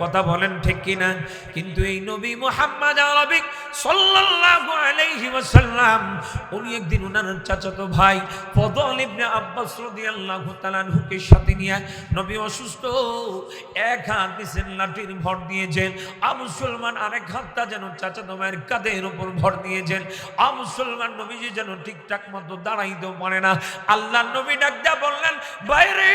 কথা বলেন ঠিক কিনা? কিন্তু এই নবী মোহাম্মদ আরবিক সাল্লাল্লাহু আলাইহি ওয়াসাল্লাম, উনি একদিন উনার চাচাতো ভাই ফদল ইবনে আব্বাস রাদিয়াল্লাহু তাআলা সাথে নিয়ে নবী অসুস্থ, এক হাত দিয়েছেন লাঠির ভর দিয়েছেন, আ আরেক হাতটা যেন চাচাতো ভাইয়ের কাঁধের উপর ভর দিয়েছেন, আ মুসলমান নবীজি যেন ঠিকঠাক মতো দাঁড়াইতেও পারে না। আল্লাহ নবী ডাক বললেন বাইরে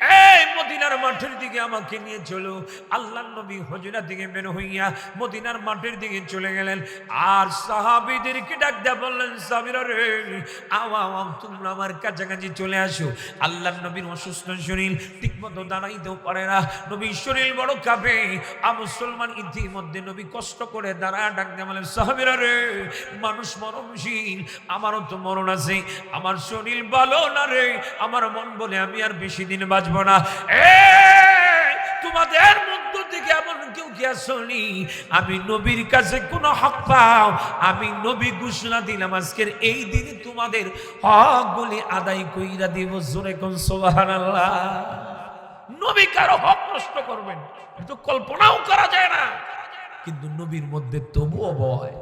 এই মদিনার মাঠের দিকে আমাকে নিয়ে চলো। আল্লাহ নবী হজরা দিকে বের হইয়া মদিনার মাঠের দিকে চলে গেলেন। আর সাহাবিদেরকে ডাক দেয়া বললেন সাবিরা রে আও আও আও, তোমরা আমার কাছাকাছি চলে আসো। আল্লাহ নবীর অসুস্থ শরীর ঠিকমতো দাঁড়াইতেও পারে না। নবীর শরীর বড় কাঁপে। আ মুসলমান ইতিমধ্যে নবী কষ্ট করে দাঁড়া ডাক দেয়া বলেন সাহাবিরা রে মানুষ মরণশীল। আমারও তো মরণ আছে। আমার শরীর ভালো না রে। আমার মন বলে আমি আর বেশি দিন বাঁচব না। এই, তোমাদের মধ্য থেকে এমন কেউ আসনি? আমি নবীর কাছে কোন হক পাও। আমি নবী ঘোষণা দিলাম আজকের এই দিনে তোমাদের হকগুলি আদায় কইরা দিব। জোরে কোন সুবহানাল্লাহ। নবী কারও হক নষ্ট করবেন তো কল্পনাও করা যায় না। কিন্তু নবীর মধ্যে তবুও ভয়।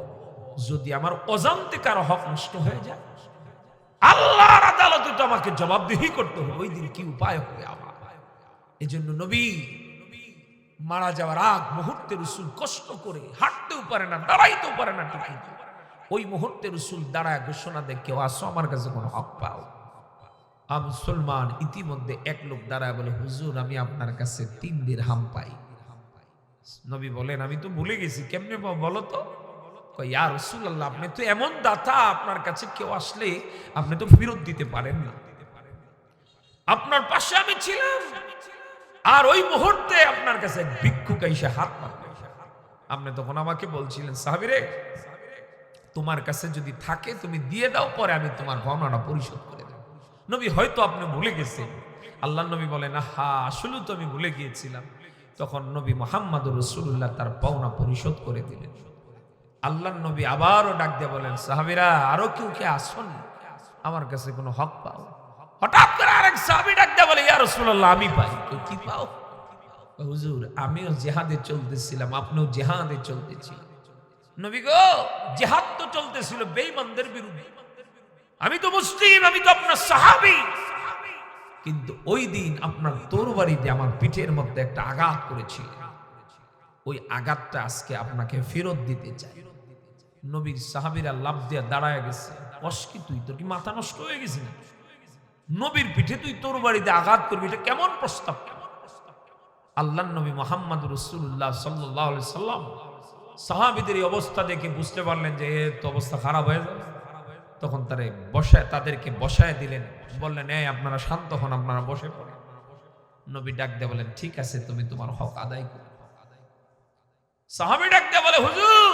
যদি আমার অজান্তে কারও হক নষ্ট হয়ে যায় আল্লাহর আদালতে তো আমাকে জবাবদিহি করতে হবে। ওই দিন কি উপায় হবে আমার? জন্য নবী, মারা যাওয়ার আগ মুহূর্তে রসুল কষ্ট করে হাঁটতেও পারে না, দাঁড়াইতেও পারে না ঠিক মতো। ওই মুহূর্তে রসুল দাঁড়ায় ঘোষণা দেয়, কেউ আসো আমার কাছে কোনো হক পাও? আ মুসলমান, ইতিমধ্যে এক লোক দাঁড়ায় বলে, হুজুর, আমি আপনার কাছে তিন দিন হাম পাই। নবী বলেন, আমি তো ভুলে গেছি, কেমনে বলো তো? ইয়া রসুল্লাহ আপনি তো এমন দাতা, আপনার কাছে কেউ আসলে আপনি তো ফেরত দিতে পারেন না। আপনার পাশে আমি ছিলাম। আর ওই মুহূর্তে আপনার কাছে এক ভিক্ষুক এসে হাত আপনি তখন আমাকে বলছিলেন সাহাবিরে তোমার কাছে যদি থাকে, তুমি দিয়ে দাও, পরে আমি তোমার গহনাটা পরিশোধ করে দেব। নবী হয়তো আপনি ভুলে গেছেন। আল্লাহ নবী বলেন হা আসলে তো আমি ভুলে গিয়েছিলাম। তখন নবী মোহাম্মদ রসুল্লাহ তার পাওনা পরিশোধ করে দিলেন। আল্লাহ নবী আবারও ডাক দিয়ে বলেন, সাহাবিরা, আরও কেউ কে আসুন? আমার কাছে কোনো হক পাও? হঠাৎ করে আরেক সাহাবি ডাক দিয়ে বলে, ইয়া রাসূলুল্লাহ, আমি পাই। কি পাও? হুজুর, আমিও জেহাদে চলতেছিলাম, আপনিও জেহাদে চলতেছিলেন। নবী গো, জেহাদ তো চলতেছিল বেঈমানদের বিরুদ্ধে। আমি তো মুসলিম, আমি তো আপনার সাহাবী। কিন্তু ওই দিন আপনার তরবারিতে আমার পিঠের মধ্যে একটা আঘাত করেছিল। ওই আঘাতটা আজকে আপনাকে ফেরত দিতে চাই। নবীর সাহাবীরা লাভ দিয়ে দাঁড়ায় গেছে। অস্কি তুই? তোর কি মাথা নষ্ট হয়ে গেছে না নবীর পিঠে তুই তোর বাড়িতে আঘাত করবি, এটা কেমন প্রস্তাব? আল্লাহ নবী মোহাম্মদ রসুল্লাহ সাল্লাহ সাল্লাম সাহাবিদের এই অবস্থা দেখে বুঝতে পারলেন যে এ তো অবস্থা খারাপ হয়ে যাবে। তখন তারে বসায় তাদেরকে বসায় দিলেন। বললেন, এই আপনারা শান্ত হন, আপনারা বসে পড়েন। নবী ডাক দিয়ে বলেন, ঠিক আছে, তুমি তোমার হক আদায় করো। সাহাবি ডাক দিয়ে বলে, হুজুর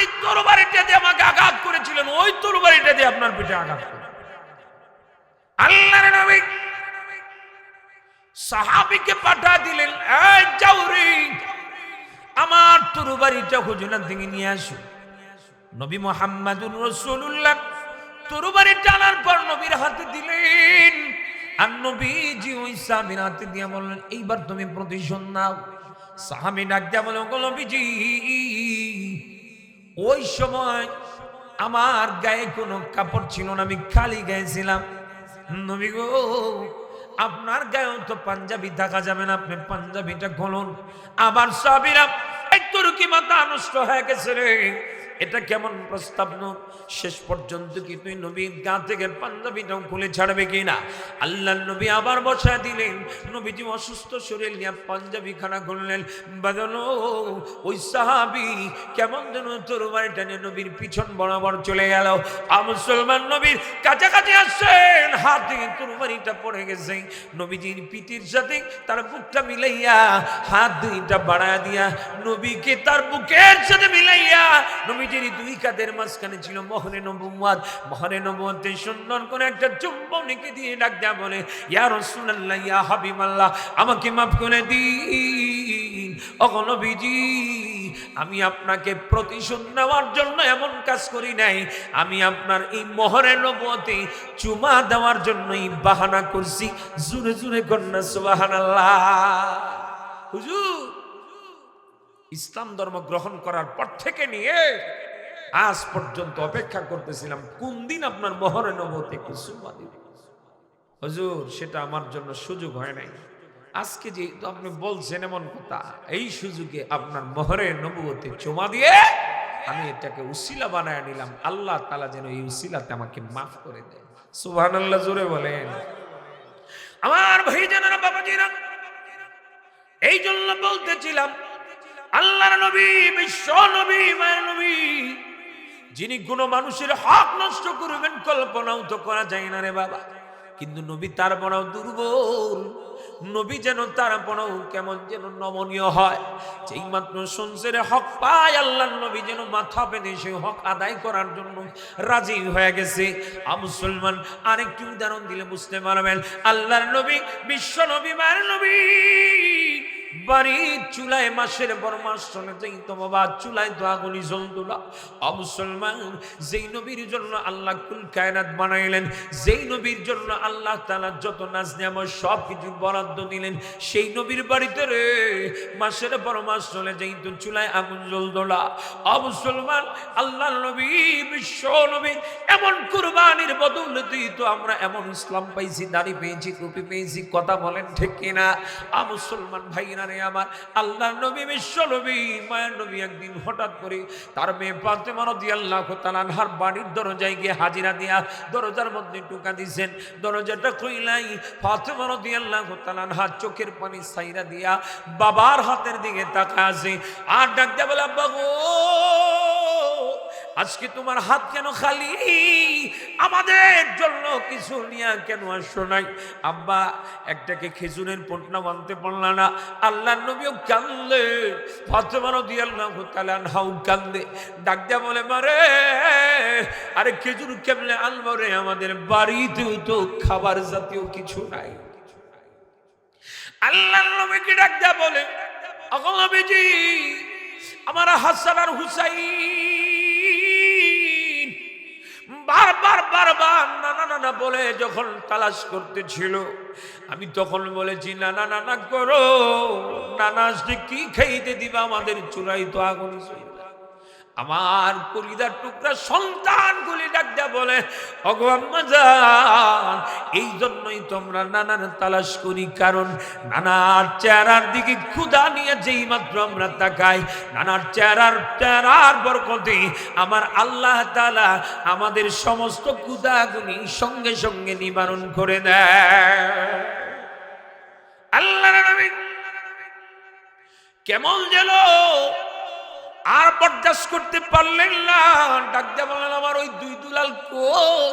যেই তরবারিটা দিয়ে আমাকে আঘাত করেছিলেন, ওই তরবারিটা দিয়ে আপনার পিঠে আঘাত করে আল্লাহর নবী সাহাবিকে পাঠা দিলেন, এই জাউরি, আমার তরবারিটা হুজুরের দিকে নিয়ে আসো। নবী মোহাম্মদুর রসুল্লাহ তরবারি টানার পর নবীর হাতে দিলেন। আর নবীজি ওই সাহাবির হাতে দিয়ে বললেন, এইবার তুমি প্রতিশোধ নাও। সাহাবি ডাক দিয়া বলে "ওগো নবীজি ওই সময় আমার গায়ে কোনো কাপড় ছিল না, আমি খালি গায়ে ছিলাম। নবী গো, আপনার গায়েও তো পাঞ্জাবি থাকা যাবে না, আপনি পাঞ্জাবিটা খুলুন আবার সাবিরা রুকি মাথা নষ্ট হয়ে গেছে রে? এটা কেমন প্রস্তাব নয় শেষ পর্যন্ত কি তুই নবীর গা থেকে পাঞ্জাবিটাও খুলে ছাড়বে কিনা আল্লাহ নবী আবার বসায় দিলেন, নবীজি অসুস্থ শরীর নিয়ে পাঞ্জাবি খানা করলেন বাদলো, ওই সাহাবি কেমন যেন তোর বাড়িটা নিয়ে নবীর পিছন বরাবর চলে গেল। মুসলমান নবীর কাছাকাছি আসছেন, হাত বাড়িটা পড়ে গেছে। নবীজির পিঠির সাথে তার বুকটা মিলাইয়া, হাত দুইটা বাড়ায় দিয়া, নবীকে তার বুকের সাথে মিলাইয়া, নবী নবীজির দুই কাদের মাঝখানে ছিল মহরে নবুয়াদ মহরে নবুয়াতে সুন্দর করে একটা চুম্বনীকে দিয়ে ডাক দেয়া বলে, ইয়া রাসূলুল্লাহ, ইয়া হাবিবাল্লাহ, আমাকে মাফ করে দিন। ওগো নবীজি, আমি আপনাকে প্রতিশোধ নেওয়ার জন্য এমন কাজ করি নাই। আমি আপনার এই মহরে নবুয়তে চুমা দেওয়ার জন্যই বাহানা করছি। জুরে জুরে কন্যা সুবহানাল্লাহ। হুজুর ইসলাম ধর্ম গ্রহণ করার পর থেকে নিয়ে আজ পর্যন্ত অপেক্ষা করতেছিলাম, কোন দিন আপনার মহরে নবতে কুসুমা দিবে হজুর, সেটা আমার জন্য সুযোগ হয় নাই। আজকে যে আপনি বলছেন এমন কথা, এই সুযোগে আপনার মহরে নবুয়তে চুমা দিয়ে আমি এটাকে উসিলা বানায় নিলাম। আল্লাহ তালা যেন এই উসিলাতে আমাকে মাফ করে দেয়। সুবহান আল্লাহ জোরে বলেন। আমার ভাই জানারা বাবাজিরা এই জন্য বলতেছিলাম আল্লাহর নবী, বিশ্ব নবী, মায়ের নবী। যিনি কোনো মানুষের হক নষ্ট করবেন, কল্পনাও তো করা যায় না রে বাবা। কিন্তু নবী তার বনাও দুর্বল। নবী যেন তার বনাও কেমন যেন নমনীয় হয়। যেই মাত্র সংসারে হক পায়, আল্লাহর নবী যেন মাথা পেতে সে হক আদায় করার জন্য রাজি হয়ে গেছে। মুসলমান আরেকটি উদাহরণ দিলে বুঝতে পারবেন। আল্লাহর নবী, বিশ্ব নবী, মায়ের নবী। বাড়ির চুলায় মাসের বড় মাস চুলায় অমুসলমান যেই নবীর জন্য আল্লাহ কুল কায়নাত বানাইলেন, যেই নবীর জন্য আল্লাহ তালা যত নাচ সব কিছু বরাদ্দ দিলেন, সেই নবীর বাড়িতে রে মাসের চলে যাই তো চুলায় আগুন অমুসলমান আল্লাহ নবী, বিশ্ব নবী, এমন কুরবানির বদৌলতেই তো আমরা এমন ইসলাম পাইছি, দাড়ি পেয়েছি, টুপি পেয়েছি, কথা বলেন ঠিক কিনা? আ ভাইরা রে আমার? আল্লাহ নবী, বিশ্ব নবী, মায়ের নবী একদিন হঠাৎ করে তার মেয়ে ফাতেমা আল্লাহ তালানহার বাড়ির দরজায় গিয়ে হাজিরা দিয়া দরজার মধ্যে টুকা দিছেন। দরজাটা খুইলাই ফাতেমা রাদিয়াল্লাহু আল্লাহ হাত চোখের পানি সাইরা দিয়া বাবার হাতের দিকে তাকা আছে। আর ডাক দিয়া বলে, আব্বা গো! আজকে তোমার হাত কেন খালি? আমাদের জন্য কিছু নিয়ে কেন আসো নাই? আব্বা, একটাকে খেজুরের পটনা বানতে পারল না। আল্লাহ নবীও কান্দে ফাতেমা রাদিয়াল্লাহু তাআলা হাউ কান্দে ডাক দিয়া বলে, মারে, আরে খেজুর কেমনে আনব রে? আমাদের বাড়িতেও তো খাবার জাতীয় কিছু নাই। আল্লাহ নবীকে ডাক দিয়া বলে আমার হাসান আর হুসাইন বারবার বারবার না না না বলে যখন তালাশ করতেছিল, আমি তখন বলেছি, না না না করো নানা কি খাইতে দিবা আমাদের চূড়াই তো আগুন। আমার কলিদার টুকরা সন্তানগুলি ডাক দেয়া বলে ভগবান এই জন্যই তোমরা নানার তালাশ করি, কারণ নানার চেহারার দিকে ক্ষুধা নিয়ে যেই মাত্র আমরা তাকাই, নানার চেহারার চেহারার বরকতে আমার আল্লাহ তালা আমাদের সমস্ত ক্ষুধাগুলি সঙ্গে সঙ্গে নিবারণ করে দেয়। আল্লাহ কেমন যেন আর বরদাস্ত করতে পারলেন না। ডাক দিয়ে বললেন, আমার ওই দুই দুলাল কই?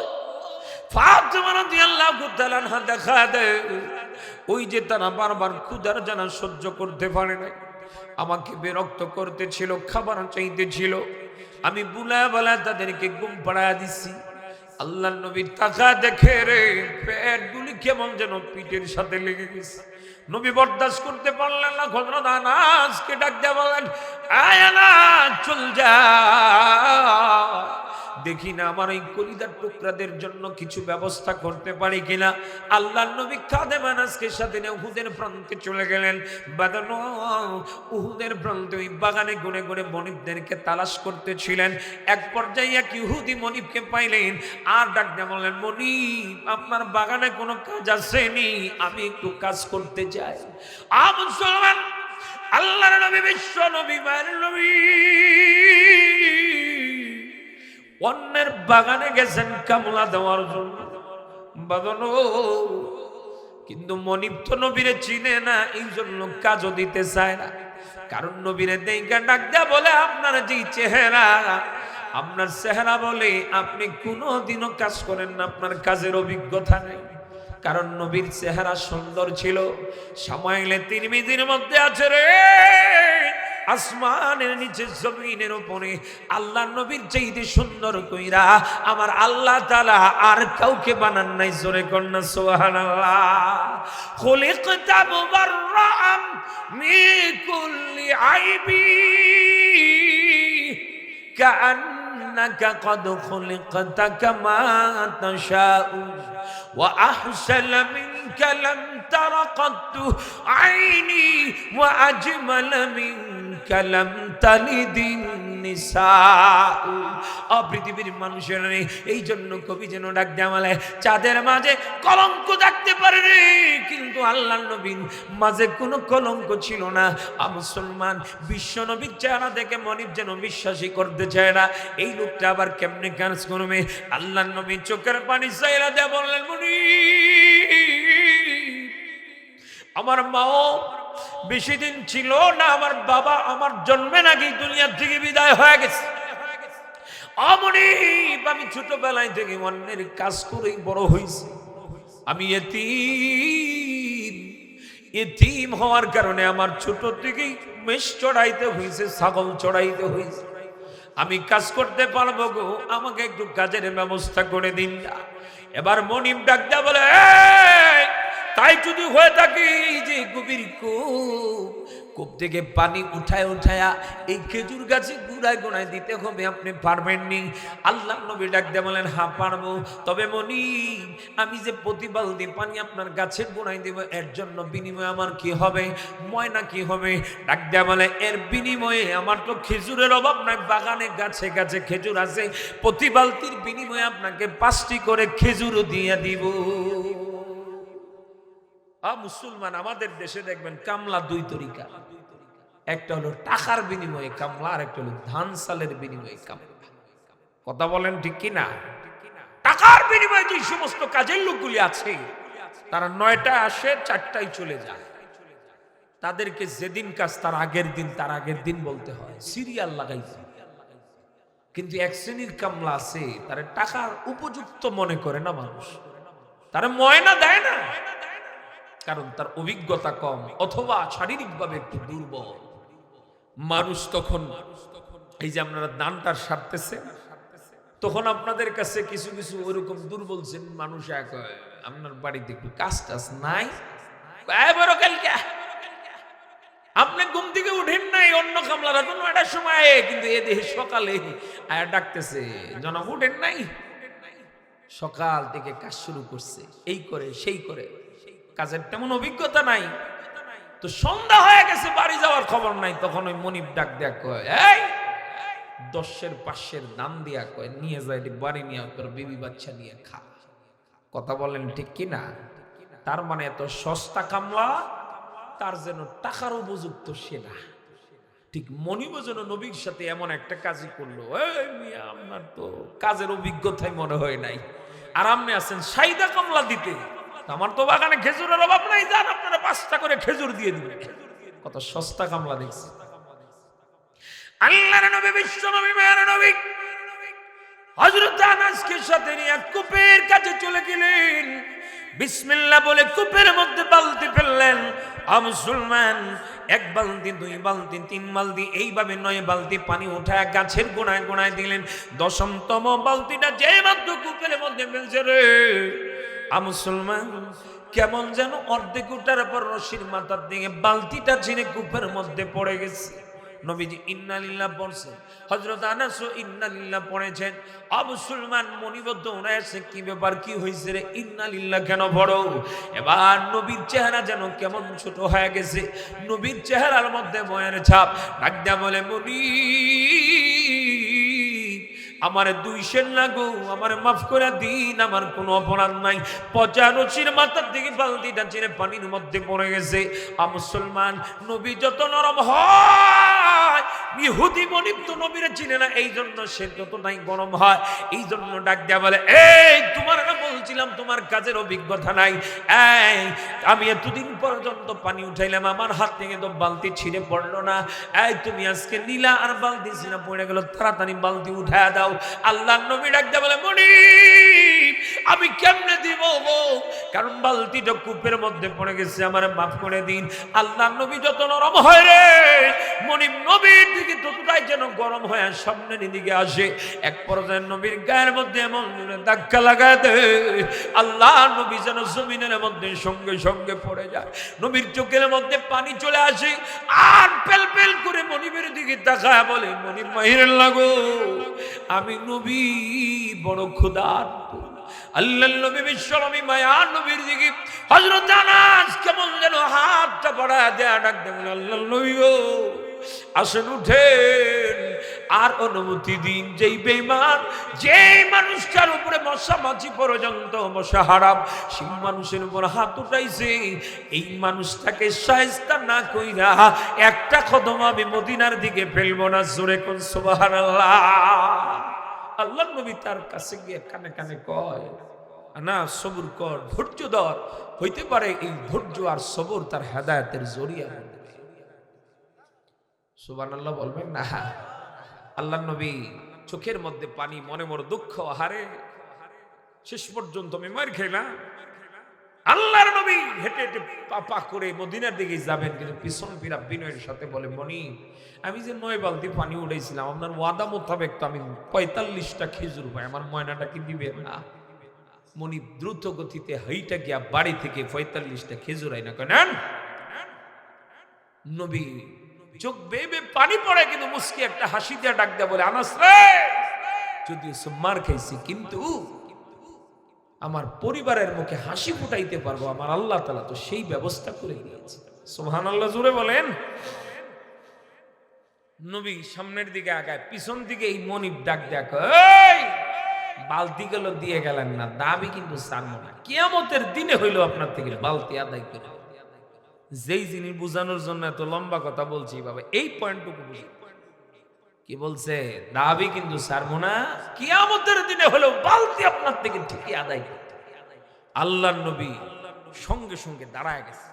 ওই যে তারা বারবার সহ্য করতে পারে আমাকে বিরক্ত খাবার চাইতেছিল। আমি বুলা তাদেরকে ঘুম পাড়ায় দিছি। আল্লাহ নবীর তাকা দেখে রে পেট গুলি কেমন যেন পিঠের সাথে লেগে গেছে। নবী বরদাস্ত করতে পারলেন না ঘটনা দানাজকে ডাক দেওয়া বলেন আয় চল যা। দেখি না, আমার ওই কলিদার টুকরাদের জন্য কিছু ব্যবস্থা করতে পারি কিনা। আল্লাহ নবী কাদে মানাসকে সাথে নিয়ে উহুদের প্রান্তে চলে গেলেন। বাদানো, উহুদের প্রান্তে ওই বাগানে গুনে গুনে মনিবদেরকে তালাশ করতেছিলেন। এক পর্যায়ে এক ইহুদি মনিবকে পাইলেন, আর ডাক বললেন, মনিব আপনার বাগানে কোনো কাজ আসেনি আমি একটু কাজ করতে চাই। আ মুসলমান, আল্লাহর নবী বিশ্ব নবী, মায়ের নবী। অন্যের বাগানে গেছেন কামলা দেওয়ার জন্য। বাগানো কিন্তু মনিব তো নবীরে চিনে না এই জন্য কাজও দিতে চায় না। কারণ নবীরে দেইকা ডাক দেয়া বলে, আপনার যে চেহারা, আপনার চেহারা বলে আপনি কোনোদিনও কাজ করেন না, আপনার কাজের অভিজ্ঞতা নেই। কারণ নবীর চেহারা সুন্দর ছিল। সামাইলে তিরমিজির মধ্যে আছে রে আসমানের নিচে জমিনের উপরে আল্লাহ নবীর চাইতে সুন্দর কইরা আমার আল্লাহ তালা আর কাউকে বানান নাই জোরে কন্যা সোহান خلقت مبرأ من كل عيب كأنك قد خلقت كما تشاء وأحسن منك لم تر قط عيني وأجمل منك কালাম তালিদিন পৃথিবীর মানুষের এই জন্য কবি যেন ডাক দেওয়ালে চাঁদের মাঝে কলঙ্ক থাকতে পারে রে। কিন্তু আল্লাহ নবীন মাঝে কোনো কলঙ্ক ছিল না। মুসলমান বিশ্ব নবীর চেহারা দেখে মনিব যেন বিশ্বাসই করতে চায় না। এই লোকটা আবার কেমনে কাজ করবে? আল্লাহ নবী চোখের পানি চাইরা দেয়া বললেন মনি আমার মাও বেশি দিন ছিল না আমার বাবা আমার জন্মে নাকি দুনিয়ার থেকে বিদায় হয়ে গেছে। আমি ছোটবেলায় থেকে অন্যের কাজ করেই বড় হয়েছি। আমি এতিম এতিম হওয়ার কারণে আমার ছোট থেকেই মেষ চড়াইতে হয়েছে ছাগল চড়াইতে হয়েছে। আমি কাজ করতে পারব গো আমাকে একটু কাজের ব্যবস্থা করে দিন এবার মনিম ডাক দেয়া বলে "এই, তাই যদি হয়ে থাকে যে গভীর কূপ কূপ থেকে পানি উঠায় উঠায়া এই খেজুর গাছে গুড়ায় গোড়ায় দিতে হবে, আপনি পারবেন নি? আল্লাহ নবী ডাক দিয়ে বলেন হ্যাঁ পারব। তবে মনি, আমি যে প্রতি বালতি পানি আপনার গাছের গোড়ায় দেব, এর জন্য বিনিময়ে আমার কি হবে? ময়না কি হবে? ডাক দেয়া বলে, এর বিনিময়ে আমার তো খেজুরের অভাব নাই, বাগানে গাছে গাছে খেজুর আছে। প্রতি বালতির বিনিময়ে আপনাকে পাঁচটি করে খেজুরও দিয়ে দিব। মুসলমান, আমাদের দেশে দেখবেন কামলা দুই তরিকা। একটা হলো টাকার বিনিময়ে কামলা, আর একটা হলো ধান সালের বিনিময়ে কামলা। কথা বলেন ঠিক কি না টাকার বিনিময়ে যে সমস্ত কাজের লোকগুলি আছে, তারা নয়টা আসে, চারটায় চলে যায়। তাদেরকে যেদিন কাজ, তার আগের দিন, তার আগের দিন বলতে হয়, সিরিয়াল লাগাইছে কিন্তু এক শ্রেণির কামলা আছে, তারা টাকার উপযুক্ত মনে করে না মানুষ। তারা ময়না দেয় না। কারণ তার অভিজ্ঞতা কম, অথবা শারীরিকভাবে একটু দুর্বল। মানুষ তখন, এই যে আপনারা দানটার সারতেছে তখন আপনাদের কাছে কিছু কিছু ওরকম দুর্বল শ্রেণির মানুষ এক, আপনার বাড়িতে একটু কাজ টাজ নাই? আপনি ঘুম থেকে উঠেন নাই, অন্য কামলারা কোনো একটা সময়, কিন্তু এ দেহে সকালে আয়া ডাকতেছে জনক উঠেন নাই? সকাল থেকে কাজ শুরু করছে, এই করে, সেই করে। কাজের তেমন অভিজ্ঞতা নাই। তো সন্ধ্যা হয়ে গেছে, বাড়ি যাওয়ার খবর নাই। তখন ওই মনিব ডাক দেয়া কয়, এই! দশের পাশের দাম দিয়া কয়, নিয়ে যায় এটি বাড়ি নিয়ে তোর বিবি বাচ্চা নিয়ে খা। কথা বলেন ঠিক কি না? তার মানে এত সস্তা কামলা, তার যেন টাকার উপযুক্ত সে না ঠিক মনিব যেন নবীর সাথে এমন একটা কাজই করল আপনার তো কাজের অভিজ্ঞতাই মনে হয় নাই। আর আপনি আছেন সাইদা কামলা দিতে। আমার তো বাগানে খেজুরের অভাব নাই, যান আপনারা পাঁচটা করে খেজুর দিয়ে দিবেন। কত সস্তা কামলা দেখছি। আল্লাহর নবী, বিশ্ব নবী, মায়ের নবী, হযরত আনাসকে সাথে নিয়ে কূপের কাছে চলে গেলেন। বিসমিল্লাহ বলে কূপের মধ্যে বালতি ফেললেন। মুসলমান এক বালতি, দুই বালতি, তিন বালতি, এইভাবে নয় বালতি পানি উঠায় গাছের গোড়ায় গোড়ায় দিলেন। দশমতম বালতিটা যে মাত্র কূপের মধ্যে ফেলছে রে। আ মুসলমান, কেমন যেন অর্ধেক উঠার পর রশির মাথার দিকে বালতিটা ছিঁড়ে কূপের মধ্যে পড়ে গেছে। নবীজি ইন্নালিল্লাহ পড়ছেন হজরত আনাসও ইন্নালিল্লাহ পড়েছেন। আবু অবসুলমান মনিবদ্ধ উনায়সে কি ব্যাপার, কি হয়েছে রে? ইন্নালিল্লাহ কেন বড় এবার নবীর চেহারা যেন কেমন ছোট হয়ে গেছে। নবীর চেহারার মধ্যে বয়ের ছাপ। ডাকদা বলে মনি আমার দুই সেন লাগো আমার মাফ করে দিন, আমার কোনো অপরাধ নাই। পচা রচির মাথার দিকে বালতিটা চিনে পানির মধ্যে পড়ে গেছে। আ মুসলমান, নবী যত নরম হয়, ইহুদি তো নবীরা চিনে না এই জন্য সে যত নাই গরম হয়। এই জন্য ডাক দেওয়া বলে, এই তোমার তোমার কাজের অভিজ্ঞতা নাই। এই, আমি এতদিন পর্যন্ত পানি উঠাইলাম, আমার হাত থেকে তো বালতি ছিঁড়ে পড়ল না। এই, তুমি আজকে নীলা আর বালতি ছিঁড়ে পড়ে গেল, তাড়াতাড়ি বালতি উঠায় দাও। আল্লাহ নবী ডাকতে বলে মনি আমি কেমনে দিব কারণ বালতিটা কূপের মধ্যে পড়ে গেছে, আমার মাফ করে দিন। আল্লাহ নবী যত নরম হয় রে মনিম নবীর দিকে ততটাই যেন গরম হয়ে সামনের দিকে আসে, এক পর্যায়ে নবীর গায়ের মধ্যে এমন ধাক্কা লাগায় দে আল্লাহ নবী যেন জমিনের মধ্যে সঙ্গে সঙ্গে পড়ে যায়। নবীর চোখের মধ্যে পানি চলে আসে, আর পেল পেল করে মনিবের দিকে তাকায় বলে, মনিব মাহিরের লাগো আমি নবী, বড় ক্ষুধার্ত। আল্লাহ নবী মায়া নবীর দিকে উঠেন। আর অনুমতি দিন, যেই বেইমান যেই মানুষটার উপরে মশা মাছি পর্যন্ত মশা হারাম, সেই মানুষের উপর হাত উঠাইছে। এই মানুষটাকে সায়স্তা না কইরা একটা কদম আমি মদিনার দিকে ফেলব না, জোরে কোন আল্লাহ নবী তার কাছে গিয়ে কানে কানে কয় না সবুর কর, ধৈর্য ধর। হইতে পারে এই ধৈর্য আর সবর তার হেদায়তের জরিয়া হতে সুবান আল্লাহ বলবেন না? আল্লাহ নবী চোখের মধ্যে পানি, মনে মনে দুঃখ হারে শেষ পর্যন্ত আমি মার আল্লাহর নবী হেঁটে হেঁটে পাপা করে মদিনার দিকে যাবেন, কিন্তু পিছন ফিরা বিনয়ের সাথে বলে মনি আমি যে নয় বালতি পানি উঠেছিলাম আপনার ওয়াদা মোতাবেক তো আমি পঁয়তাল্লিশটা খেজুর পাই আমার ময়নাটা কি দিবেন না? মনি দ্রুত গতিতে হাইটা গিয়া বাড়ি থেকে পঁয়তাল্লিশটা খেজুর আইনা কেন নবী চোখ বেবে পানি পড়ে, কিন্তু মুস্কি একটা হাসি দিয়ে ডাক দেয়া বলে, আনাস রে, যদিও মার খাইছি, কিন্তু আমার পরিবারের মুখে হাসি ফুটাইতে পারব, আমার আল্লাহ তালা তো সেই ব্যবস্থা করে দিয়েছে। সোহান আল্লাহ জুড়ে বলেন। নবী সামনের দিকে আগায়, পিছন দিকে এই মনিব ডাক দেখ বালতি গেল দিয়ে গেলেন না, দাবি কিন্তু সারমো না। কিয়ামতের দিনে হইল আপনার থেকে বালতি আদায় করে। যেই জিনিস বোঝানোর জন্য এত লম্বা কথা বলছি, বাবা, এই পয়েন্টটুকু বুঝি কি বলছে? দাবি কিন্তু সারবো না কিয়ামতের দিনে হলেও বালতি আপনার থেকে ঠিকই আদায় করতে আল্লাহ নবী সঙ্গে সঙ্গে দাঁড়ায় গেছে।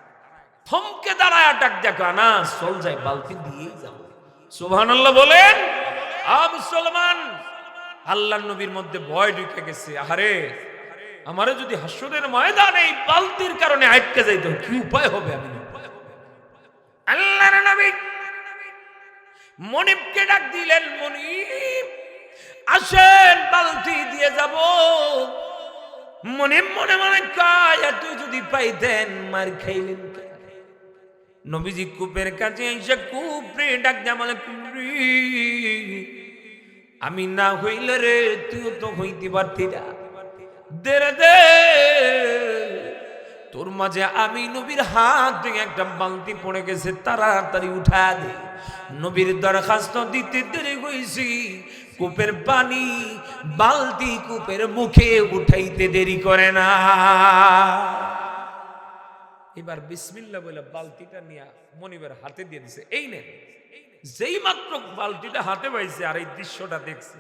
থমকে দাঁড়ায় ডাক দেখো আনা চল যায় বালতি দিয়েই যাব। সুবহান আল্লাহ বলেন মুসলমান। আল্লাহ নবীর মধ্যে ভয় ঢুকে গেছে। আহারে, আমারে যদি হাসরের ময়দানে এই বালতির কারণে আটকে যাইতো, কি উপায় হবে আমি? আল্লাহর নবী মনিবকে ডাক দিলেন, মনিব, আসেন, বালতি দিয়ে যাব। মনিব মনে মনে কয় তুই যদি পাইতেন মার খাইলেন? নবীজি কূপের কাছে এসে কূপরে ডাক বলে কুমরি আমি না হইলে রে, তুইও তো হইতে পারতি না। দে দে। তোর মাঝে আমি নবীর হাত থেকে একটা বালতি পড়ে গেছে, তাড়াতাড়ি উঠা দে। নবীর দরখাস্ত দিতে দেরি হয়েছি। কূপের পানি বালতি কূপের মুখে উঠাইতে দেরি করে না। এবার বিসমিল্লা বলে বালতিটা নিয়ে মনিবের হাতে দিয়ে দিছে। এই নেন যেই মাত্র বালতিটা হাতে পাইছে আর এই দৃশ্যটা দেখছে,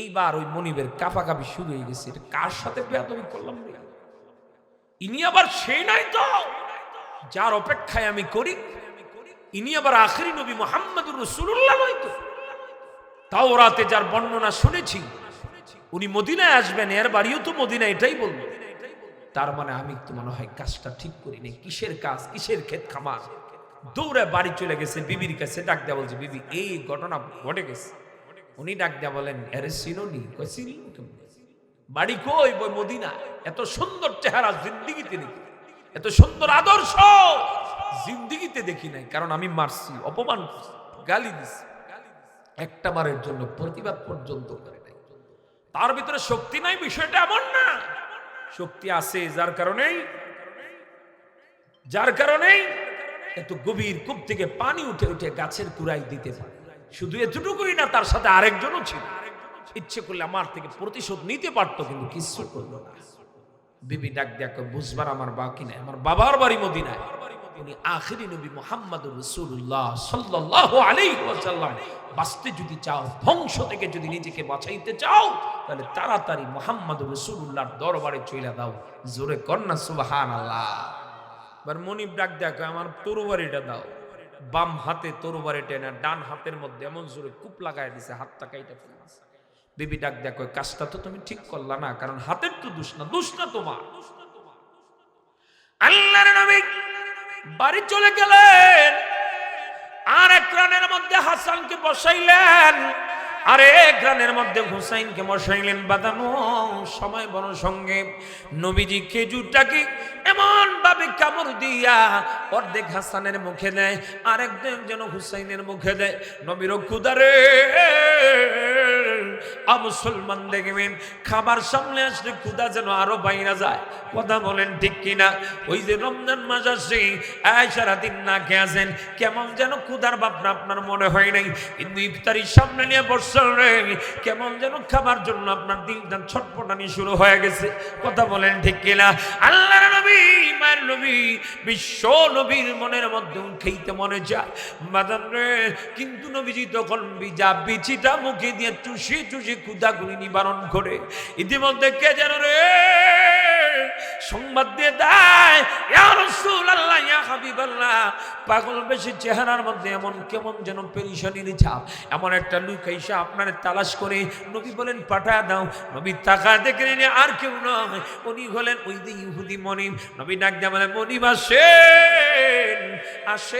এইবার ওই মনিবের কাপাকাপি শুরু হয়ে গেছে। কার সাথে বেয়াদবি করলাম? ইনি আবার সেই নাই তো। যার অপেক্ষায় আমি করি, ইনি আবার আখরি নবী মোহাম্মদুর রসুল্লাহ হয়তো তাও রাতে যার বর্ণনা শুনেছি, উনি মদিনায় আসবেন, এর বাড়িও তো মদিনা এটাই বলব। তার মানে আমি তো মনে হয় কাজটা ঠিক করিনি কিসের কাজ? কিসের ক্ষেত খামার? দৌড়ে বাড়ি চলে গেছে, বিবির কাছে ডাক দেয়া বলছে, বিবি, এই ঘটনা ঘটে গেছে। উনি ডাক দেয়া বলেন কই চিনি কেমনে? বাড়ি কই? বই মদিনা এত সুন্দর চেহারা জিন্দিগিতে দেখি। এত সুন্দর আদর্শ জিন্দিগিতে দেখি নাই, কারণ আমি মারছি, অপমান গালি দিছি। একটা বারের জন্য প্রতিবাদ পর্যন্ত করে নাই। তার ভিতরে শক্তি নাই, বিষয়টা এমন না। শক্তি আছে, যার কারণেই যার কারণেই এত গভীর কূপ থেকে পানি উঠে উঠে গাছের কুড়াই দিতে পারে। শুধু এতটুকুই না, তার সাথে আরেকজনও ছিল। ইচ্ছে করলে আমার থেকে প্রতিশোধ নিতে পারতো, কিন্তু কিছু করল না। বিবি ডাক দেখো বুঝবার আমার বাকি নাই, আমার বাবার বাড়ি মদিনায়। উনি আখিরি নবী মোহাম্মদ রসুল্লাহ সাল্লাহ আলাইহি ওয়াসাল্লাম। বাঁচতে যদি চাও, ধ্বংস থেকে যদি নিজেকে বাঁচাইতে চাও, তাহলে তাড়াতাড়ি মোহাম্মদ রসুল্লাহর দরবারে চলে দাও। জোরে কন্যা সুবাহান আল্লাহ এবার মনিব ডাক দেখো আমার তরবারিটা দাও। বাম হাতে তরবারি টেনে ডান হাতের মধ্যে এমন জোরে কূপ লাগাই দিছে, হাতটা কাইটা ফেলেছে বিবি ডাক দেখো কাজটা তো তুমি ঠিক করলা না, কারণ হাতের তো দোষ না দোষ না তোমার। আল্লাহর নবী বাড়ি চলে গেলেন, আর এক রানের মধ্যে হাসানকে বসাইলেন। আর এক রানের মধ্যে হুসাইনকে বসাইলেন বাদানো সময় বড় সঙ্গে। নবীজি খেজুরটাকে এমন ভাবে কামড় দিয়া অর্ধেক হাসানের মুখে দেয় আর একজন যেন হুসাইনের মুখে দেয়। নবীর ক্ষুদারে মুসলমান দেখবেন, খাবার সামনে আসলে ক্ষুদা যেন আরও বাইরা যায়। কথা বলেন ঠিক কিনা? ওই যে রমজান মাস এই সারাদিন না খেয়ে কেমন যেন ক্ষুদার ভাবনা আপনার মনে হয় নাই। কিন্তু ইফতারির সামনে নিয়ে বসছেন কেমন যেন খাবার জন্য আপনার ছটপটানি শুরু হয়ে গেছে। কথা বলেন ঠিক কিনা? আল্লাহর নবী, মায়ের নবী, বিশ্ব নবীর মনের মধ্যে খেইতে মনে যায় রে, কিন্তু নবীজি তখন বিজা বিচিটা মুখে দিয়ে চুষি চুষি নিবারণ করে। ইতিমধ্যে কে যেন রে সংবাদ দিয়ে দেয় পাগল বেশি চেহারার মধ্যে এমন কেমন যেন পেরিশানির ছাপ। এমন একটা লুক আপনার তালাশ করে নবী বলেন পাঠা দাও। নবী তাকা দেখে নিয়ে আর কেউ নয় উনি হলেন ওই যে ইহুদি মনিম নবী ডাক বলে মনিম আসেন। আসে